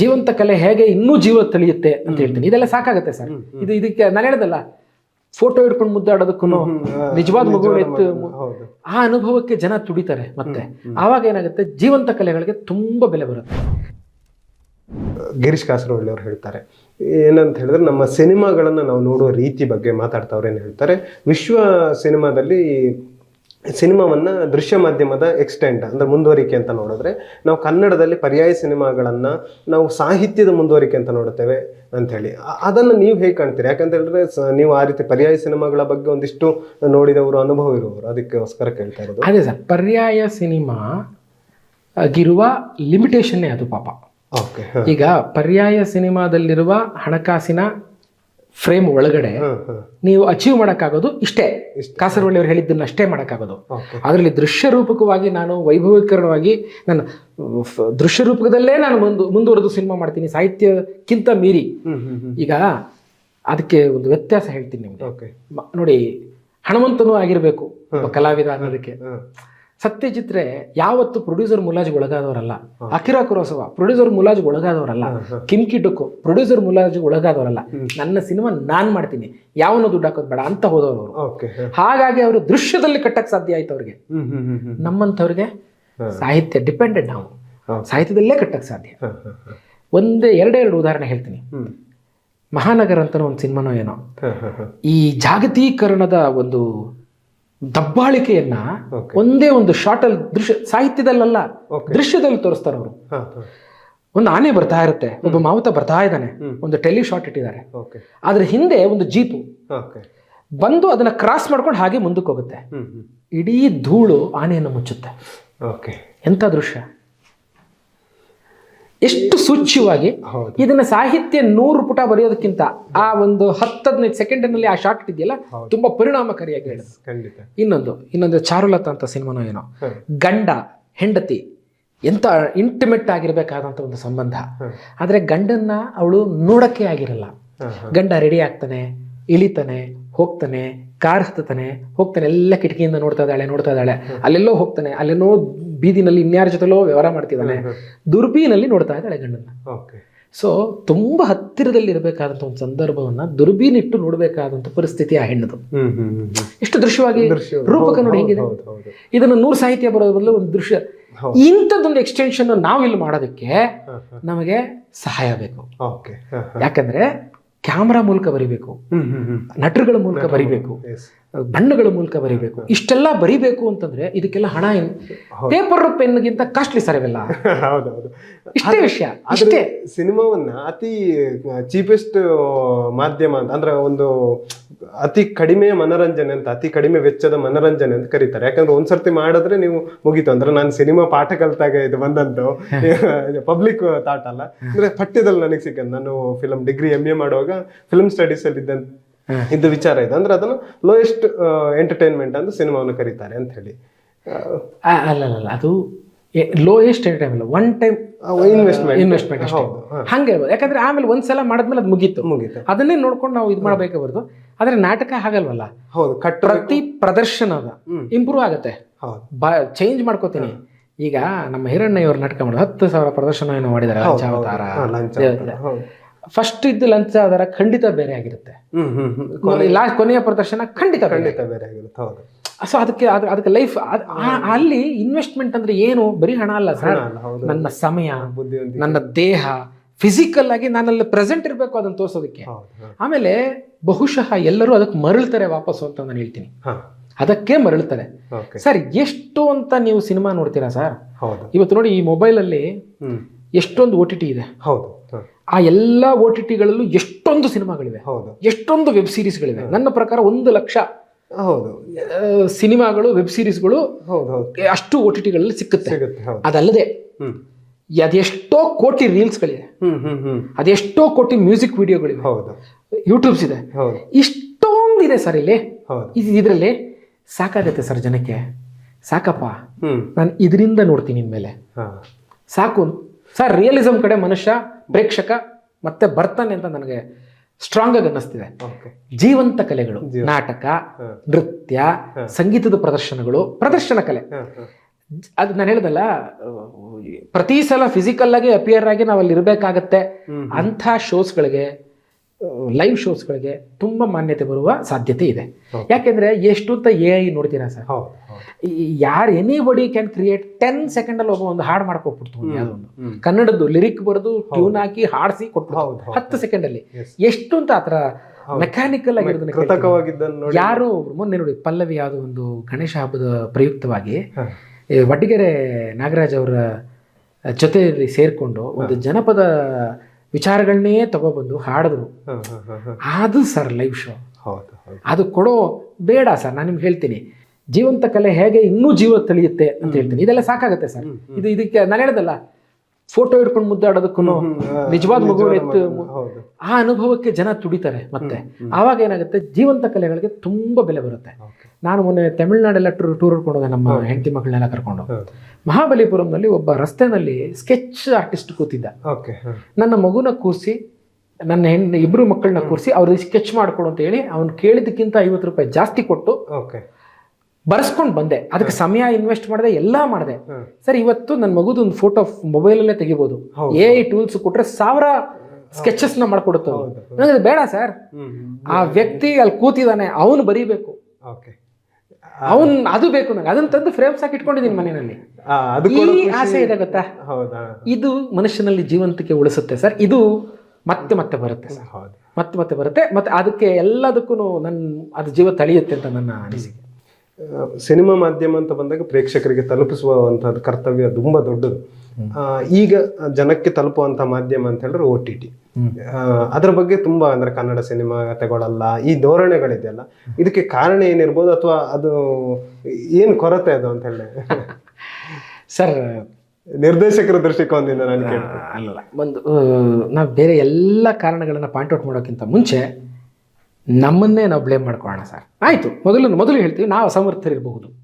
ಜೀವಂತ ಕಲೆ ಹೇಗೆ ಇನ್ನೂ ಜೀವ ತಳಿಯುತ್ತೆ ಅಂತ ಹೇಳ್ತೀನಿ. ಇದೆಲ್ಲ ಸಾಕಾಗುತ್ತೆ ಸರ್. ಇದು ಇದಕ್ಕೆ ನಾನು ಹೇಳದಲ್ಲ ಫೋಟೋ ಹಿಡ್ಕೊಂಡು ಮುದ್ದಾಡೋದಕ್ಕೂ ನಿಜವಾದ ಮಗು ಎತ್ತು ಆ ಅನುಭವಕ್ಕೆ ಜನ ತುಡಿತಾರೆ ಮತ್ತೆ. ಆವಾಗ ಏನಾಗುತ್ತೆ ಜೀವಂತ ಕಲೆಗಳಿಗೆ ತುಂಬಾ ಬೆಲೆ ಬರುತ್ತೆ. ಗಿರೀಶ್ ಕಾಸರವಳ್ಳಿ ಅವರು ಹೇಳ್ತಾರೆ ಏನಂತ ಹೇಳಿದ್ರೆ ನಮ್ಮ ಸಿನಿಮಾಗಳನ್ನು ನಾವು ನೋಡುವ ರೀತಿ ಬಗ್ಗೆ ಮಾತಾಡ್ತಾವ್ರೇನು ಹೇಳ್ತಾರೆ. ವಿಶ್ವ ಸಿನಿಮಾದಲ್ಲಿ ಸಿನಿಮಾವನ್ನ ದೃಶ್ಯ ಮಾಧ್ಯಮದ ಎಕ್ಸ್ಟೆಂಟ್ ಅಂದರೆ ಮುಂದುವರಿಕೆ ಅಂತ ನೋಡಿದ್ರೆ ನಾವು ಕನ್ನಡದಲ್ಲಿ ಪರ್ಯಾಯ ಸಿನಿಮಾಗಳನ್ನು ನಾವು ಸಾಹಿತ್ಯದ ಮುಂದುವರಿಕೆ ಅಂತ ನೋಡುತ್ತೇವೆ ಅಂಥೇಳಿ. ಅದನ್ನು ಅದನ್ನ ನೀವು ಹೇಗೆ ಕಾಣ್ತೀರಿ? ಯಾಕಂತ ಹೇಳಿದ್ರೆ ನೀವು ಆ ರೀತಿ ಪರ್ಯಾಯ ಸಿನಿಮಾಗಳ ಬಗ್ಗೆ ಒಂದಿಷ್ಟು ನೋಡಿದವರು ಅನುಭವ ಇರುವವರು ಅದಕ್ಕೋಸ್ಕರ ಕೇಳ್ತಾ ಇರೋದು. ಅದೇ ಸರ್ ಪರ್ಯಾಯ ಸಿನಿಮಾ ಆಗಿರುವ ಲಿಮಿಟೇಷನ್ನೇ ಅದು ಪಾಪ. ಓಕೆ ಈಗ ಪರ್ಯಾಯ ಸಿನಿಮಾದಲ್ಲಿರುವ ಹಣಕಾಸಿನ ಫ್ರೇಮ್ ಒಳಗಡೆ ನೀವು ಅಚೀವ್ ಮಾಡೋಕ್ಕಾಗೋದು ಇಷ್ಟೇ. ಕಾಸರವಳ್ಳಿ ಅವ್ರು ಹೇಳಿದ್ದನ್ನ ಅಷ್ಟೇ ಮಾಡೋಕ್ಕಾಗೋದು. ಅದರಲ್ಲಿ ದೃಶ್ಯ ರೂಪಕವಾಗಿ ನಾನು ವೈಭವೀಕರಣವಾಗಿ ನನ್ನ ದೃಶ್ಯ ರೂಪಕದಲ್ಲೇ ನಾನು ಮುಂದು ಮುಂದುವರೆದು ಸಿನಿಮಾ ಮಾಡ್ತೀನಿ ಸಾಹಿತ್ಯಕ್ಕಿಂತ ಮೀರಿ. ಈಗ ಅದಕ್ಕೆ ಒಂದು ವ್ಯತ್ಯಾಸ ಹೇಳ್ತೀನಿ ನಿಮಗೆ. ನೋಡಿ ಹಣವಂತನೂ ಆಗಿರಬೇಕು. ಕಲಾವಿದ ಅನ್ನೋದಕ್ಕೆ. ಸತ್ಯಜಿತ್ ರೇ ಯಾವತ್ತು ಪ್ರೊಡ್ಯೂಸರ್ ಮುಲಾಜ್ ಒಳಗಾದವರಲ್ಲ. ಅಖಿರಾ ಕುರೋಸವ ಪ್ರೊಡ್ಯೂಸರ್ ಮುಲಾಜ್ ಒಳಗಾದವರಲ್ಲ. ಕಿಮ್ಕಿ ಡುಕ್ಕು ಪ್ರೊಡ್ಯೂಸರ್ ಮುಲಾಜ್ ಒಳಗಾದವರಲ್ಲ. ನನ್ನ ಸಿನಿಮಾ ನಾನು ಮಾಡ್ತೀನಿ. ಯಾವನು ದುಡ್ಡು ಹಾಕೋದು ಬೇಡ ಅಂತ ಹೋದವರು ಹಾಗಾಗಿ ಅವರು ದೃಶ್ಯದಲ್ಲಿ ಕಟ್ಟಕ್ಕೆ ಸಾಧ್ಯ ಆಯ್ತು ಅವ್ರಿಗೆ. ನಮ್ಮಂಥವ್ರಿಗೆ ಸಾಹಿತ್ಯ ಡಿಪೆಂಡೆಂಟ್ ನಾವು. ಸಾಹಿತ್ಯದಲ್ಲೇ ಕಟ್ಟಕ್ಕೆ ಸಾಧ್ಯ. ಒಂದೇ ಎರಡೇ ಎರಡು ಉದಾಹರಣೆ ಹೇಳ್ತೀನಿ. ಮಹಾನಗರ ಅಂತ ಒಂದು ಸಿನಿಮಾನೋ ಏನೋ. ಈ ಜಾಗತೀಕರಣದ ಒಂದು ದಬ್ಬಾಳಿಕೆಯನ್ನ ಒಂದೇ ಒಂದು ಶಾರ್ಟಲ್ಲಿ ದೃಶ್ಯ ಸಾಹಿತ್ಯದಲ್ಲಲ್ಲ ದೃಶ್ಯದಲ್ಲಿ ತೋರಿಸ್ತಾರೆ ಅವರು. ಒಂದು ಆನೆ ಬರ್ತಾ ಇರುತ್ತೆ ಒಬ್ಬ ಮಾವುತ ಬರ್ತಾ ಇದ್ದಾನೆ ಒಂದು ಟೆಲಿ ಶಾಟ್ ಇಟ್ಟಿದ್ದಾರೆ. ಅದ್ರ ಹಿಂದೆ ಒಂದು ಜೀಪು ಓಕೆ ಬಂದು ಅದನ್ನ ಕ್ರಾಸ್ ಮಾಡ್ಕೊಂಡು ಹಾಗೆ ಮುಂದಕ್ಕೆ ಹೋಗುತ್ತೆ. ಇಡೀ ಧೂಳು ಆನೆಯನ್ನು ಮುಚ್ಚುತ್ತೆ. ಎಂಥ ದೃಶ್ಯ? ಎಷ್ಟು ಸೂಚ್ಯವಾಗಿ. ಇದನ್ನ ಸಾಹಿತ್ಯ ನೂರು ಪುಟ ಬರೆಯೋದಕ್ಕಿಂತ ಆ ಒಂದು ಹತ್ತದ್ನೈದು ಹದಿನೈದು ಸೆಕೆಂಡ್ನಲ್ಲಿ ಆ ಶಾರ್ಟ್ ಇದೆಯಲ್ಲ ತುಂಬಾ ಪರಿಣಾಮಕಾರಿಯಾಗಿ ಹೇಳ ಇನ್ನೊಂದು ಇನ್ನೊಂದು ಚಾರುಲತಾ ಅಂತ ಸಿನಿಮಾನೋ ಏನೋ. ಗಂಡ ಹೆಂಡತಿ ಎಂತ ಇಂಟಿಮೇಟ್ ಆಗಿರ್ಬೇಕಾದಂತ ಒಂದು ಸಂಬಂಧ. ಆದ್ರೆ ಗಂಡನ್ನ ಅವಳು ನೋಡಕ್ಕೆ ಆಗಿರಲ್ಲ. ಗಂಡ ರೆಡಿ ಆಗ್ತಾನೆ ಇಳಿತಾನೆ ಹೋಗ್ತಾನೆ ಕಾರ್ ಹತ್ತಾನೆ ಹೋಗ್ತಾನೆ ಎಲ್ಲ ಕಿಟಕಿಯಿಂದ ನೋಡ್ತಾ ಇದ್ದಾಳೆ ನೋಡ್ತಾ ಇದ್ದಾಳೆ. ಅಲ್ಲೆಲ್ಲೋ ಹೋಗ್ತಾನೆ ಅಲ್ಲೇನೋ ಬೀದಿನಲ್ಲಿ ಇನ್ಯಾರ ಜೊತೆಲೋ ವ್ಯವಹಾರ ಮಾಡ್ತಿದ್ದಾನೆ. ದುರ್ಬೀನಲ್ಲಿ ನೋಡ್ತಾ ಇದ್ದಾಳೆ ಗಂಡನ್ನ. ಓಕೆ. ಸೊ ತುಂಬಾ ಹತ್ತಿರದಲ್ಲಿ ಇರಬೇಕಾದಂಥ ಒಂದು ಸಂದರ್ಭವನ್ನ ದುರ್ಬೀನ್ ಇಟ್ಟು ನೋಡಬೇಕಾದಂತ ಪರಿಸ್ಥಿತಿ ಆ ಹೆಣ್ಣದು. ಎಷ್ಟು ದೃಶ್ಯವಾಗಿ ದೃಶ್ಯ ರೂಪಕ ನೋಡಿ ಹೆಂಗಿದೆ? ಇದನ್ನು ನೂರು ಸಾಹಿತ್ಯ ಬರೋದ್ರ ಬದಲು ಒಂದು ದೃಶ್ಯ. ಇಂಥದ್ದೊಂದು ಎಕ್ಸ್ಟೆನ್ಷನ್ ನಾವು ಇಲ್ಲಿ ಮಾಡೋದಕ್ಕೆ. ನಮಗೆ ಸಹಾಯ ಬೇಕು. ಯಾಕಂದ್ರೆ ಕ್ಯಾಮ್ರಾ ಮೂಲಕ ಬರಿಬೇಕು. ನಟರುಗಳ ಮೂಲಕ ಬರಿಬೇಕು. ಬಣ್ಣಗಳ ಮೂಲಕ ಬರಿಬೇಕು. ಇಷ್ಟೆಲ್ಲ ಬರಿಬೇಕು ಅಂತಂದ್ರೆ ಇದಕ್ಕೆಲ್ಲ ಹಣ ಪೇಪರ್ ಪೆನ್ಗಿಂತ ಕಾಸ್ಟ್ಲಿ ಸರ್ ಇವೆಲ್ಲ. ಹೌದೌದು ಹೌದು. ಇಷ್ಟೇ ವಿಷಯ ಅಷ್ಟೇ ಸಿನಿಮಾವನ್ನ ಅತಿ ಚೀಪೆಸ್ಟ್ ಮಾಧ್ಯಮ ಅಂತ ಅಂದ್ರೆ ಒಂದು ಅತಿ ಕಡಿಮೆ ಮನರಂಜನೆ ಅಂತ ಅತಿ ಕಡಿಮೆ ವೆಚ್ಚದ ಮನರಂಜನೆ ಅಂತ ಕರೀತಾರೆ. ಯಾಕಂದ್ರೆ ಒಂದ್ಸರ್ತಿ ಮಾಡಿದ್ರೆ ನೀವು ಮುಗೀತು. ಅಂದ್ರೆ ನಾನು ಸಿನಿಮಾ ಪಾಠ ಕಲ್ತಾಗ ಇದು ಬಂದಂತು ಪಬ್ಲಿಕ್ ತಾಟ್ ಅಲ್ಲ ಅಂದ್ರೆ ಪಠ್ಯದಲ್ಲಿ ನನಗೆ ಸಿಕ್ಕ ನಾನು ಫಿಲಂ ಡಿಗ್ರಿ ಎಂ ಎ ಮಾಡುವಾಗ ಫಿಲಂ ಸ್ಟಡೀಸ್ ಅಲ್ಲಿ ಇದ್ದಂತ ಇದ್ದ ವಿಚಾರ ಇದೆ. ಅಂದ್ರೆ ಅದನ್ನು ಲೋಯೆಸ್ಟ್ ಎಂಟರ್ಟೈನ್ಮೆಂಟ್ ಅಂತ ಸಿನಿಮಾವನ್ನು ಕರೀತಾರೆ ಅಂತ ಹೇಳಿ. ಅಲ್ಲ ಅಲ್ಲ ಅದು ಲೋಯೆಸ್ಟ್ ಟೈಮ್ ಇಲ್ಲ ಒನ್ ಟೈಮ್ ಇನ್ವೆಸ್ಟ್ಮೆಂಟ್ ಇನ್ವೆಸ್ಟ್ಮೆಂಟ್ ಹಂಗೆ ಯಾಕಂದ್ರೆ ಆಮೇಲೆ ಒಂದ್ಸಲ ಮಾಡಿದ್ಮೇಲೆ ಅದು ಮುಗೀತು. ಮುಗೀತು. ಅದನ್ನೇ ನೋಡ್ಕೊಂಡು ನಾವು ಇದು ಮಾಡಬೇಕೇ ಬರ್ದು. ಆದ್ರೆ ನಾಟಕ ಆಗಲ್ವಲ್ಲ ಹೌದು ಪ್ರತಿ ಪ್ರದರ್ಶನದ ಇಂಪ್ರೂವ್ ಆಗುತ್ತೆ. ಹೌದು. ಬಾ ಚೇಂಜ್ ಮಾಡ್ಕೋತೀನಿ. ಈಗ ನಮ್ಮ ಹಿರಣ್ಣಯ್ಯವ್ರ ನಾಟಕ ಮಾಡೋದು ಹತ್ತು ಸಾವಿರ ಪ್ರದರ್ಶನ ಏನೋ ಮಾಡಿದ್ದಾರೆ ಲಂಚಾವತಾರ ಇದ್ದು ಲಂಚ ಫಸ್ಟ್ ಲಂಚಾವತಾರ ಖಂಡಿತ ಬೇರೆ ಆಗಿರುತ್ತೆ. ಲಾಸ್ಟ್ ಕೊನೆಯ ಪ್ರದರ್ಶನ ಖಂಡಿತ ಖಂಡಿತ ಬೇರೆ ಆಗಿರುತ್ತೆ ಹೌದು. ಸೊ ಅದಕ್ಕೆ ಅದು- ಅದಕ್ಕೆ ಲೈಫ್ ಅಲ್ಲಿ ಇನ್ವೆಸ್ಟ್ಮೆಂಟ್ ಅಂದ್ರೆ ಏನು? ಬರೀ ಹಣ ಅಲ್ಲ ಸರ್ ನನ್ನ ಸಮಯ ನನ್ನ ದೇಹ ಫಿಸಿಕಲ್ ಆಗಿ ನಾನಲ್ಲಿ ಪ್ರೆಸೆಂಟ್ ಇರಬೇಕು ಅದನ್ನ ತೋರಿಸೋದಕ್ಕೆ. ಆಮೇಲೆ ಬಹುಶಃ ಎಲ್ಲರೂ ಅದಕ್ಕೆ ಮರಳ್ತಾರೆ ವಾಪಸ್ಸು ಅಂತ ನಾನು ಹೇಳ್ತೀನಿ. ಅದಕ್ಕೆ ಮರಳ್ತಾರೆ. ಸರ್ ಎಷ್ಟು ಅಂತ ನೀವು ಸಿನಿಮಾ ನೋಡ್ತೀರಾ ಸರ್ ಹೌದು. ಇವತ್ತು ನೋಡಿ ಈ ಮೊಬೈಲಲ್ಲಿ ಹ್ಮ್. ಎಷ್ಟೊಂದು ಓ ಟಿ ಟಿ ಇದೆ. ಹೌದು. ಆ ಎಲ್ಲ ಓ ಟಿ ಟಿಗಳಲ್ಲೂ ಎಷ್ಟೊಂದು ಸಿನಿಮಾಗಳಿವೆ. ಹೌದು. ಎಷ್ಟೊಂದು ವೆಬ್ ಸೀರೀಸ್ಗಳಿವೆ. ನನ್ನ ಪ್ರಕಾರ ಒಂದು ಲಕ್ಷ ಹೌದು. ಸಿನಿಮಾಗಳು ವೆಬ್ ಸೀರೀಸ್ಗಳು ಹೌದು ಹೌದು. ಅಷ್ಟು ಓ ಟಿ ಟಿಗಳಲ್ಲಿ ಸಿಕ್ಕುತ್ತೆ. ಸಿಗುತ್ತೆ ಹೌದು. ಅದಲ್ಲದೆ ಹ್ಮ್. ಅದೆಷ್ಟೋ ಕೋಟಿ ರೀಲ್ಸ್ಗಳಿದೆ ಹ್ಮ್ ಹ್ಮ್ ಹ್ಮ್. ಅದೆಷ್ಟೋ ಕೋಟಿ ಮ್ಯೂಸಿಕ್ ವಿಡಿಯೋಗಳಿವೆ. ಹೌದು. ಯೂಟ್ಯೂಬ್ಸ್ ಇದೆ. ಹೌದು. ಇಷ್ಟೊಂದಿದೆ ಸರ್ ಇಲ್ಲಿ. ಹೌದು. ಇದು ಇದರಲ್ಲಿ ಸಾಕಾಗತ್ತೆ ಸರ್ ಜನಕ್ಕೆ. ಸಾಕಪ್ಪ. ಹ್ಮ್. ನಾನು ಇದರಿಂದ ನೋಡ್ತೀನಿ ಇನ್ಮೇಲೆ. ಹಾ. ಸಾಕು. ಸರ್ ರಿಯಲಿಸಮ್ ಕಡೆ ಮನುಷ್ಯ ಪ್ರೇಕ್ಷಕ ಮತ್ತೆ ಬರ್ತಾನೆ ಅಂತ ನನಗೆ ಸ್ಟ್ರಾಂಗ್ ಆಗಿ ಅನ್ನಿಸ್ತಿದೆ. ಜೀವಂತ ಕಲೆಗಳು ನಾಟಕ ನೃತ್ಯ ಸಂಗೀತದ ಪ್ರದರ್ಶನಗಳು ಪ್ರದರ್ಶನ ಕಲೆ. ಅದು ನಾನು ಹೇಳ್ದಲ್ಲ ಪ್ರತಿ ಸಲ ಫಿಸಿಕಲ್ ಆಗಿ ಅಪಿಯರ್ ಆಗಿ ನಾವಲ್ಲಿ ಇರಬೇಕಾಗತ್ತೆ. ಅಂಥ ಶೋಸ್ಗಳಿಗೆ ಲೈವ್ ಶೋಸ್ಗಳಿಗೆ ತುಂಬ ಮಾನ್ಯತೆ ಬರುವ ಸಾಧ್ಯತೆ ಇದೆ. ಯಾಕೆಂದ್ರೆ ಎಷ್ಟು ಅಂತ ಎ ಐ ನೋಡ್ತೀರಾ ಸರ್? ಯಾರು anybody can create ten ಸೆಕೆಂಡಲ್ಲಿ ಒಬ್ಬ ಒಂದು ಹಾಡು ಮಾಡ್ಕೊಟ್ಬಿಡ್ತು ಒಂದು ಯಾವುದೋ ಕನ್ನಡದ್ದು ಲಿರಿಕ್ ಬರೆದು ಟ್ಯೂನ್ ಹಾಕಿ ಹಾಡಿಸಿ ಕೊಟ್ಬಿಡ್ತು. ಹತ್ತು ಸೆಕೆಂಡ್ ಹತ್ತು ಸೆಕೆಂಡಲ್ಲಿ ಎಷ್ಟು ಅಂತ ಆತರ ಮೆಕ್ಯಾನಿಕಲ್ ಆಗಿರೋದನ್ನ ಯಾರು ಮೊನ್ನೆ ನೋಡಿ ಪಲ್ಲವಿ ಯಾವುದೋ ಒಂದು ಗಣೇಶ ಹಬ್ಬದ ಪ್ರಯುಕ್ತವಾಗಿ. ವಡ್ಡಿಗೆರೆ ನಾಗರಾಜ್ ಅವರ ಜೊತೆಯಲ್ಲಿ ಸೇರ್ಕೊಂಡು ಒಂದು ಜನಪದ ವಿಚಾರಗಳನ್ನೇ ತಗೊಬಂದು ಹಾಡಿದ್ರು. ಅದು ಸರ್ ಲೈವ್ ಶೋ. ಅದು ಕೊಡೋ ಬೇಡ ಸರ್ ನಾನು ನಿಮ್ಗೆ ಹೇಳ್ತೀನಿ. ಜೀವಂತ ಕಲೆ ಹೇಗೆ ಇನ್ನೂ ಜೀವ ತಳಿಯುತ್ತೆ ಅಂತ ಹೇಳ್ತೀನಿ. ಇದೆಲ್ಲ ಸಾಕಾಗುತ್ತೆ ಸರ್. ಇದು ಇದಕ್ಕೆ ನಾನು ಹೇಳ್ದಲ್ಲ ಫೋಟೋ ಹಿಡ್ಕೊಂಡು ಮುದ್ದಾಡೋದಕ್ಕೂ ನಿಜವಾದ ಮಗು ಎತ್ತು ಆ ಅನುಭವಕ್ಕೆ ಜನ ತುಡಿತಾರೆ ಮತ್ತೆ. ಆವಾಗ ಏನಾಗುತ್ತೆ ಜೀವಂತ ಕಲೆಗಳಿಗೆ ತುಂಬಾ ಬೆಲೆ ಬರುತ್ತೆ. ನಾನು ಮೊನ್ನೆ ತಮಿಳ್ನಾಡೆಲ್ಲ ಟೂರ್ ಟೂರ್ ಹೋದೆ ನಮ್ಮ ಹೆಂಡತಿ ಮಕ್ಕಳನ್ನೆಲ್ಲ ಕರ್ಕೊಂಡು ಮಹಾಬಲಿಪುರಂನಲ್ಲಿ ಒಬ್ಬ ರಸ್ತೆನಲ್ಲಿ ಸ್ಕೆಚ್ ಆರ್ಟಿಸ್ಟ್ ಕೂತಿದ್ದ. ನನ್ನ ಮಗುನ ಕೂರಿಸಿ ನನ್ನ ಹೆಣ್ಣು ಇಬ್ರು ಮಕ್ಕಳನ್ನ ಕೂರಿಸಿ ಅವ್ರಿಗೆ ಸ್ಕೆಚ್ ಮಾಡ್ಕೊಡು ಅಂತ ಹೇಳಿ ಅವ್ನು ಕೇಳಿದಕ್ಕಿಂತ ಐವತ್ತು ರೂಪಾಯಿ ಜಾಸ್ತಿ ಕೊಟ್ಟು ಬರ್ಸ್ಕೊಂಡು ಬಂದೆ. ಅದಕ್ಕೆ ಸಮಯ ಇನ್ವೆಸ್ಟ್ ಮಾಡಿದೆ ಎಲ್ಲ ಮಾಡಿದೆ. ಸರ್ ಇವತ್ತು ನನ್ನ ಮಗುದು ಒಂದು ಫೋಟೋ ಮೊಬೈಲಲ್ಲೇ ತೆಗಿಬೋದು. ಎ ಐ ಟೂಲ್ಸ್ ಕೊಟ್ರೆ ಸಾವಿರ ಸ್ಕೆಚಸ್ನ ಮಾಡ್ಕೊಡುತ್ತೆ ನನಗೆ ಬೇಡ ಸರ್. ಆ ವ್ಯಕ್ತಿ ಅಲ್ಲಿ ಕೂತಿದ್ದಾನೆ ಅವನು ಬರೀಬೇಕು. ಅವನ್ ಅದು ಬೇಕು ನನಗೆ ಅದನ್ನ ತಂದು ಫ್ರೇಮ್ಸ್ ಹಾಕಿ ಇಟ್ಕೊಂಡಿದ್ದೀನಿ ಮನೆಯಲ್ಲಿ. ಆಸೆ ಇದೆ ಗೊತ್ತಾ? ಇದು ಮನುಷ್ಯನಲ್ಲಿ ಜೀವಂತಿಕೆ ಉಳಿಸುತ್ತೆ ಸರ್. ಇದು ಮತ್ತೆ ಮತ್ತೆ ಬರುತ್ತೆ ಸರ್. ಮತ್ತೆ ಮತ್ತೆ ಬರುತ್ತೆ. ಮತ್ತೆ ಅದಕ್ಕೆ ಎಲ್ಲದಕ್ಕೂ ನನ್ನ ಅದು ಜೀವ ತಳಿಯುತ್ತೆ ಅಂತ ನನ್ನ ಅನಿಸಿಕೆ. ಸಿನಿಮಾ ಮಾಧ್ಯಮ ಅಂತ ಬಂದಾಗ ಪ್ರೇಕ್ಷಕರಿಗೆ ತಲುಪಿಸುವಂಥದ್ದು ಕರ್ತವ್ಯ ತುಂಬಾ ದೊಡ್ಡದು. ಈಗ ಜನಕ್ಕೆ ತಲುಪುವಂತ ಮಾಧ್ಯಮ ಅಂತ ಹೇಳಿದ್ರೆ ಓ ಟಿ ಟಿ. ಅದ್ರ ಬಗ್ಗೆ ತುಂಬಾ ಅಂದ್ರೆ ಕನ್ನಡ ಸಿನಿಮಾ ತಗೊಳ್ಳಲ್ಲ ಈ ಧೋರಣೆಗಳಿದೆಯಲ್ಲ ಇದಕ್ಕೆ ಕಾರಣ ಏನಿರ್ಬೋದು ಅಥವಾ ಅದು ಏನು ಕೊರತೆ ಅದು ಅಂತ ಹೇಳಿ? ಸರ್ ನಿರ್ದೇಶಕರ ದೃಷ್ಟಿಕೋನದಿಂದ ನಾನು ಅಲ್ಲ ಒಂದು ನಾವು ಬೇರೆ ಎಲ್ಲ ಕಾರಣಗಳನ್ನು ಪಾಯಿಂಟ್ ಔಟ್ ಮಾಡೋಕ್ಕಿಂತ ಮುಂಚೆ ನಮ್ಮನ್ನೇ ನಾವು ಬ್ಲೇಮ್ ಮಾಡ್ಕೊಳ್ಳೋಣ ಸರ್. ಆಯಿತು ಮೊದಲು ಮೊದಲು ಹೇಳ್ತೀವಿ ನಾವು ಅಸಮರ್ಥರಿರಬಹುದು.